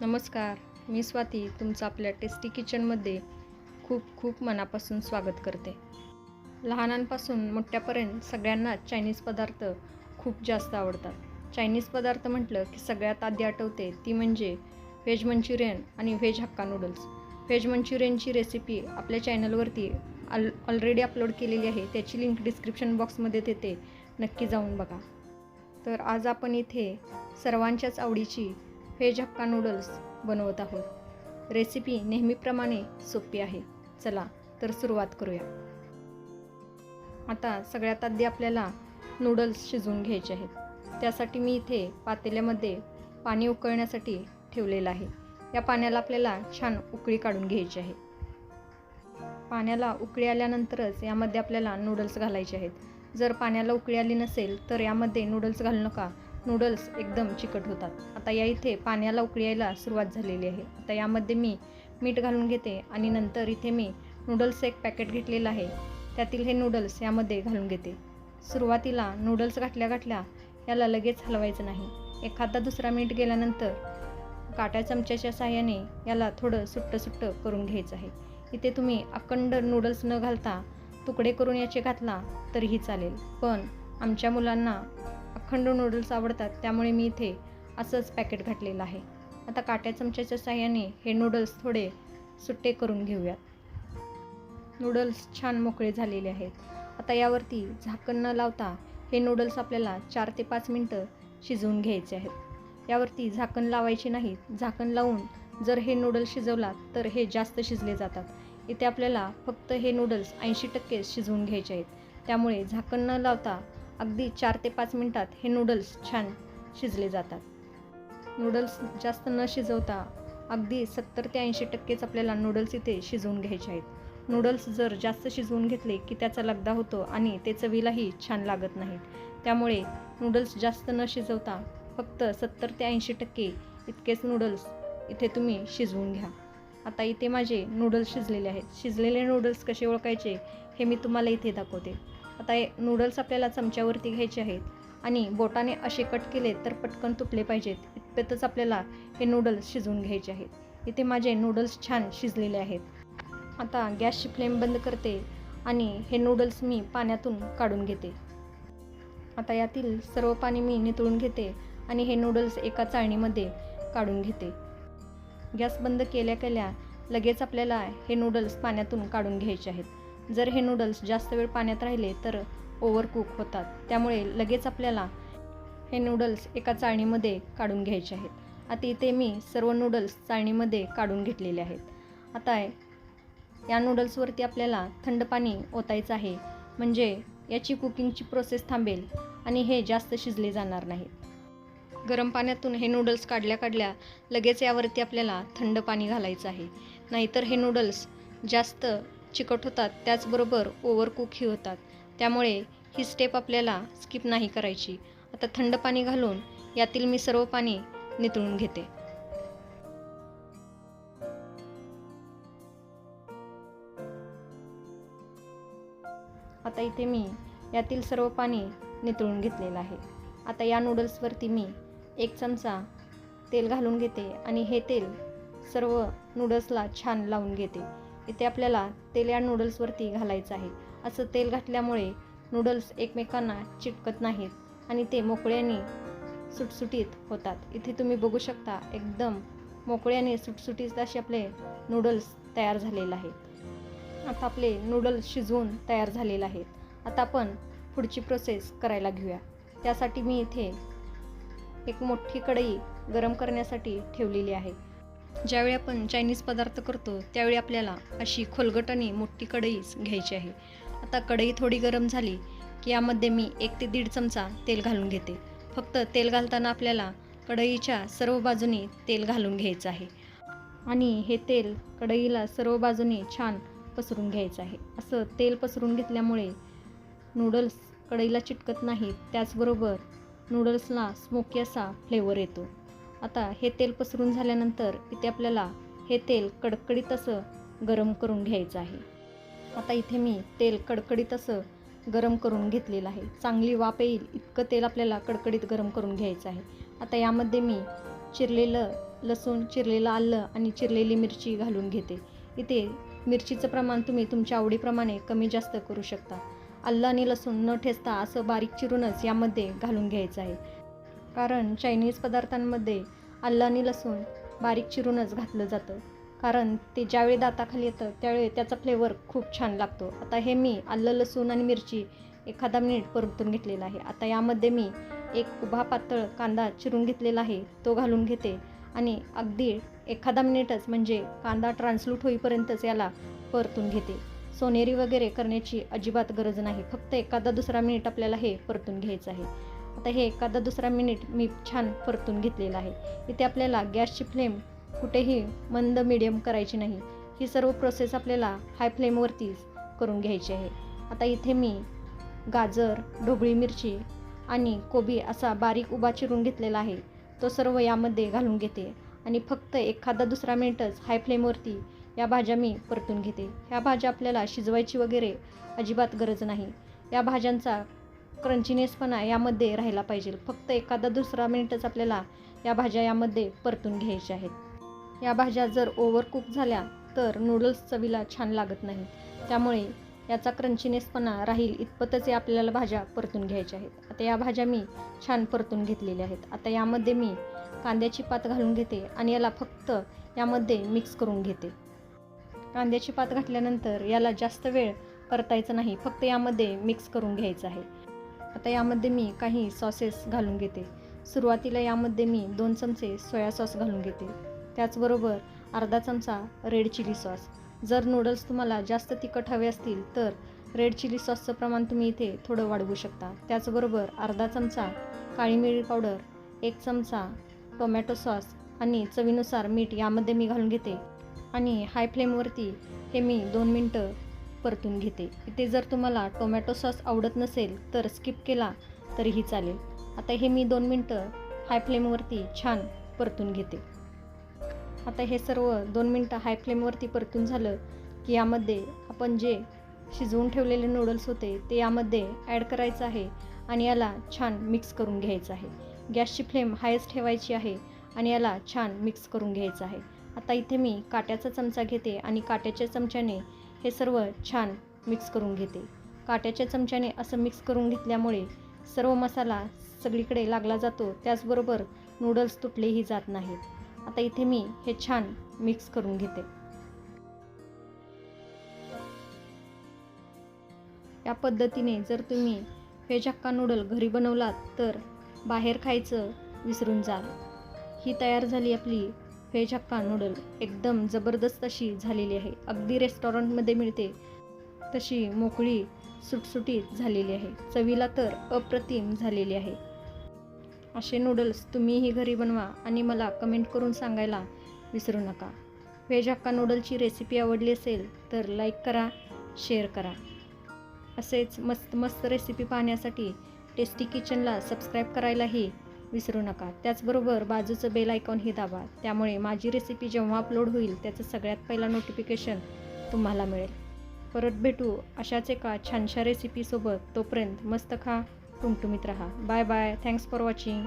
नमस्कार मी स्वाती तुमचं आपल्या टेस्टी किचनमध्ये खूप खूप मनापासून स्वागत करते. लहानांपासून मोठ्यापर्यंत सगळ्यांना चायनीज पदार्थ खूप जास्त आवडतात. चायनीज पदार्थ म्हटलं की सगळ्यात आधी आठवते ती म्हणजे व्हेज मंचुरियन आणि व्हेज हक्का नूडल्स. व्हेज मंचुरियनची रेसिपी आपल्या चॅनलवरती ऑल ऑलरेडी अपलोड केलेली आहे त्याची लिंक डिस्क्रिप्शन बॉक्समध्ये देते. नक्की जाऊन बघा. तर आज आपण इथे सर्वांच्याच आवडीची व्हेज हक्का नूडल्स बनवत आहोत. रेसिपी नेहमीप्रमाणे सोपी आहे. चला तर सुरुवात करूया. आता सगळ्यात आधी आपल्याला नूडल्स शिजवून घ्यायचे आहेत. त्यासाठी मी इथे पातेल्यामध्ये पाणी उकळण्यासाठी ठेवलेलं आहे. या पाण्याला आपल्याला छान उकळी काढून घ्यायची आहे. पाण्याला उकळी आल्यानंतरच यामध्ये आपल्याला नूडल्स घालायचे आहेत. जर पाण्याला उकळी आली नसेल तर यामध्ये नूडल्स घालू नका. नूडल्स एकदम चिकट होतात. आता या इथे पाण्याला उकळायला यायला सुरुवात झालेली आहे. आता यामध्ये मी मीठ घालून घेते आणि नंतर इथे मी नूडल्स एक पॅकेट घेतलेलं आहे. त्यातील हे नूडल्स यामध्ये घालून घेते. सुरुवातीला नूडल्स घातल्या घातल्या याला लगेच हलवायचं नाही. एखादा दुसरा मीठ गेल्यानंतर काट्या चमच्याच्या साहाय्याने याला थोडं सुट्टं सुट्टं करून घ्यायचं आहे. इथे तुम्ही अखंड नूडल्स न घालता तुकडे करून याचे घातला तरीही चालेल. पण आमच्या मुलांना अखंड नूडल्स आवडतात त्यामुळे मी इथे असंच पॅकेट घातलेलं आहे. आता काट्या चमच्याच्या साह्याने हे नूडल्स थोडे सुट्टे करून घेऊयात. नूडल्स छान मोकळे झालेले आहेत. आता यावरती झाकण न लावता हे नूडल्स आपल्याला चार ते पाच मिनटं शिजवून घ्यायचे आहेत. यावरती झाकण लावायचे नाही झाकण लावून जर हे नूडल्स शिजवलात तर हे जास्त शिजले जातात. इथे आपल्याला फक्त हे नूडल्स ऐंशी टक्के शिजवून घ्यायचे आहेत. त्यामुळे झाकण न लावता अगदी चार ते पाच मिनटात हे नूडल्स छान शिजले जातात. नूडल्स जास्त न शिजवता अगदी सत्तर ते ऐंशी टक्केच आपल्याला नूडल्स इथे शिजवून घ्यायचे आहेत. नूडल्स जर जास्त शिजवून घेतले की त्याचा लगदा होतो आणि ते चवीलाही छान लागत नाहीत. त्यामुळे नूडल्स जास्त न शिजवता फक्त सत्तर ते ऐंशी टक्के इतकेच नूडल्स इथे तुम्ही शिजवून घ्या. आता इथे माझे नूडल्स शिजलेले आहेत. शिजलेले नूडल्स कसे ओळखायचे हे मी तुम्हाला इथे दाखवते. आता हे नूडल्स आपल्याला चमच्यावरती घ्यायचे आहेत. आणि बोटाने असे कट केले तर पटकन तुटले पाहिजेत. इतपतच आपल्याला हे नूडल्स शिजवून घ्यायचे आहेत. इथे माझे नूडल्स छान शिजलेले आहेत. आता गॅसची फ्लेम बंद करते आणि हे नूडल्स मी पाण्यातून काढून घेते. आता यातील सर्व पाणी मी नितळून घेते आणि हे नूडल्स एका चाळणीमध्ये काढून घेते. गॅस बंद केल्या केल्या लगेच आपल्याला हे नूडल्स पाण्यातून काढून घ्यायचे आहेत. जर हे नूडल्स जास्त वेळ पाण्यात राहिले तर ओव्हरकुक होतात. त्यामुळे लगेच आपल्याला हे नूडल्स एका चाळणीमध्ये काढून घ्यायचे आहेत. आता इथे मी सर्व नूडल्स चाळणीमध्ये काढून घेतलेले आहेत. आता या नूडल्सवरती आपल्याला थंड पाणी ओतायचं आहे. म्हणजे याची कुकिंगची प्रोसेस थांबेल आणि हे जास्त शिजले जाणार नाहीत. गरम पाण्यातून हे नूडल्स काढल्या काढल्या लगेच यावरती आपल्याला थंड पाणी घालायचं आहे. नाहीतर हे नूडल्स जास्त चिकट होतात त्याचबरोबर ओव्हरकुकही होतात. त्यामुळे ही स्टेप आपल्याला स्किप नाही करायची. आता थंड पाणी घालून यातील मी सर्व पाणी नितळून घेते. आता इथे मी यातील सर्व पाणी नितळून घेतलेलं आहे. आता या नूडल्सवरती मी एक चमचा तेल घालून घेते आणि हे तेल सर्व नूडल्सला छान लावून घेते. इथे आपल्याला तेल या नूडल्सवरती घालायचं आहे. असं तेल घातल्यामुळे नूडल्स एकमेकांना चिटकत नाहीत आणि ते मोकळ्याने सुटसुटीत होतात. इथे तुम्ही बघू शकता एकदम मोकळ्याने सुटसुटीत असे आपले नूडल्स तयार झालेले आहेत. आता आपले नूडल्स शिजवून तयार झालेले आहेत. आता आपण पुढची प्रोसेस करायला घेऊया. त्यासाठी मी इथे एक मोठी कढई गरम करण्यासाठी ठेवलेली आहे. ज्यावेळी आपण चायनीज पदार्थ करतो त्यावेळी आपल्याला अशी खोलगट आणि मोठी कढईच घ्यायची आहे. आता कढई थोडी गरम झाली की यामध्ये मी एक ते दीड चमचा तेल घालून घेते. फक्त तेल घालताना आपल्याला कढईच्या सर्व बाजूनी तेल घालून घ्यायचं आहे. आणि हे तेल कढईला सर्व बाजूने छान पसरून घ्यायचं आहे. असं तेल पसरून घेतल्यामुळे नूडल्स कढईला चिटकत नाहीत. त्याचबरोबर नूडल्सला स्मोकी असा फ्लेवर येतो. आता हे तेल पसरून झाल्यानंतर इथे आपल्याला हे तेल कडकडीत असं गरम करून घ्यायचं आहे. आता इथे मी तेल कडकडीत असं गरम करून घेतलेलं आहे. चांगली वाफ येईल इतकं तेल आपल्याला कडकडीत गरम करून घ्यायचं आहे. आता यामध्ये मी चिरलेलं लसूण चिरलेलं आलं आणि चिरलेली मिरची घालून घेते. इथे मिरचीचं प्रमाण तुम्ही तुमच्या आवडीप्रमाणे कमी जास्त करू शकता. आलं आणि लसूण न ठेचता असं बारीक चिरूनच यामध्ये घालून घ्यायचं आहे. कारण चायनीज पदार्थांमध्ये आलं आणि लसूण बारीक चिरूनच घातलं जातं. कारण ते ज्यावेळी दाताखाली येतं त्यावेळी त्याचा फ्लेवर खूप छान लागतो. आता हे मी आलं लसूण आणि मिरची एखादा मिनिट परतून घेतलेला आहे. आता यामध्ये मी एक उभा पातळ कांदा चिरून घेतलेला आहे तो घालून घेते. आणि अगदी एखादा मिनिटच म्हणजे कांदा ट्रान्सलूट होईपर्यंतच याला परतून घेते. सोनेरी वगैरे करण्याची अजिबात गरज नाही. फक्त एखादा दुसरा मिनिट आपल्याला हे परतून घ्यायचं आहे. आता हे एखादा दुसरा मिनिट मी छान परतून घेतलेलं आहे. इथे आपल्याला गॅसची फ्लेम कुठेही मंद मिडियम करायची नाही. ही सर्व प्रोसेस आपल्याला हाय फ्लेमवरतीच करून घ्यायची आहे. आता इथे मी गाजर ढोबळी मिरची आणि कोबी असा बारीक उभा चिरून घेतलेला आहे. तो सर्व यामध्ये घालून घेते आणि फक्त एखादा दुसरा मिनिटच हाय फ्लेमवरती या भाज्या मी परतून घेते. ह्या भाज्या आपल्याला शिजवायची वगैरे अजिबात गरज नाही. या भाज्यांचा क्रंचीनेसपणा यामध्ये राहिला पाहिजे. फक्त एखादा दुसरा मिनिटच आपल्याला या भाज्या यामध्ये परतून घ्यायच्या आहेत. या भाज्या जर ओव्हरकुक झाल्या तर नूडल्स चवीला छान लागत नाही त्यामुळे याचा क्रंचीनेसपणा राहील इतपतच या आपल्याला भाज्या परतून घ्यायच्या आहेत. आता या भाज्या मी छान परतून घेतलेल्या आहेत. आता यामध्ये मी कांद्याची पात घालून घेते आणि याला फक्त यामध्ये मिक्स करून घेते. कांद्याची पात घातल्यानंतर याला जास्त वेळ परतायचं नाही. फक्त यामध्ये मिक्स करून घ्यायचं आहे. आता यामध्ये मी काही सॉसेस घालून घेते. सुरुवातीला यामध्ये मी दोन चमचे सोया सॉस घालून घेते. त्याचबरोबर अर्धा चमचा रेड चिली सॉस जर नूडल्स तुम्हाला जास्त तिखट हवे असतील तर रेड चिली सॉसचं प्रमाण तुम्ही इथे थोडं वाढवू शकता. त्याचबरोबर अर्धा चमचा काळी मिरी पावडर एक चमचा टोमॅटो सॉस आणि चवीनुसार मीठ यामध्ये मी घालून घेते. आणि हाय फ्लेमवरती हे मी दोन मिनटं परतून घेते. इथे जर तुम्हाला टोमॅटो सॉस आवडत नसेल तर स्किप केला तरीही चालेल. आता हे मी दोन मिनटं हाय फ्लेमवरती छान परतून घेते. आता हे सर्व दोन मिनटं हाय फ्लेमवरती परतून झालं की यामध्ये आपण जे शिजवून ठेवलेले नूडल्स होते ते यामध्ये ॲड करायचं आहे आणि याला छान मिक्स करून घ्यायचं आहे. गॅसची फ्लेम हायच ठेवायची आहे आणि याला छान मिक्स करून घ्यायचं आहे. आता इथे मी काट्याचा चमचा घेते आणि काट्याच्या चमच्याने हे सर्व छान मिक्स करून घेते. काट्याच्या चमच्याने असं मिक्स करून घेतल्यामुळे सर्व मसाला सगळीकडे लागला जातो. त्याचबरोबर नूडल्स तुटलेही जात नाहीत. आता इथे मी हे छान मिक्स करून घेते. या पद्धतीने जर तुम्ही व्हेज हक्का नूडल घरी बनवलात तर बाहेर खायचं विसरून जाल ही तयार झाली आपली व्हेज हक्का नूडल एकदम जबरदस्त अशी झालेली आहे. अगदी रेस्टॉरंटमध्ये मिळते तशी मोकळी सुटसुटीत झालेली आहे. चवीला तर अप्रतिम झालेली आहे. असे नूडल्स तुम्हीही घरी बनवा आणि मला कमेंट करून सांगायला विसरू नका. व्हेज हक्का नूडलची रेसिपी आवडली असेल तर लाईक करा शेअर करा. असेच मस्त मस्त रेसिपी पाहण्यासाठी टेस्टी किचनला सबस्क्राईब करायलाही विसरू नका. त्याचबरोबर बाजूचं बेल आयकॉनही दाबा. त्यामुळे माझी रेसिपी जेव्हा अपलोड होईल त्याचं सगळ्यात पहिला नोटिफिकेशन तुम्हाला मिळेल. परत भेटू अशाच एका छानशा रेसिपीसोबत तोपर्यंत मस्त खा टुमटुमीत राहा. Bye bye thanks for watching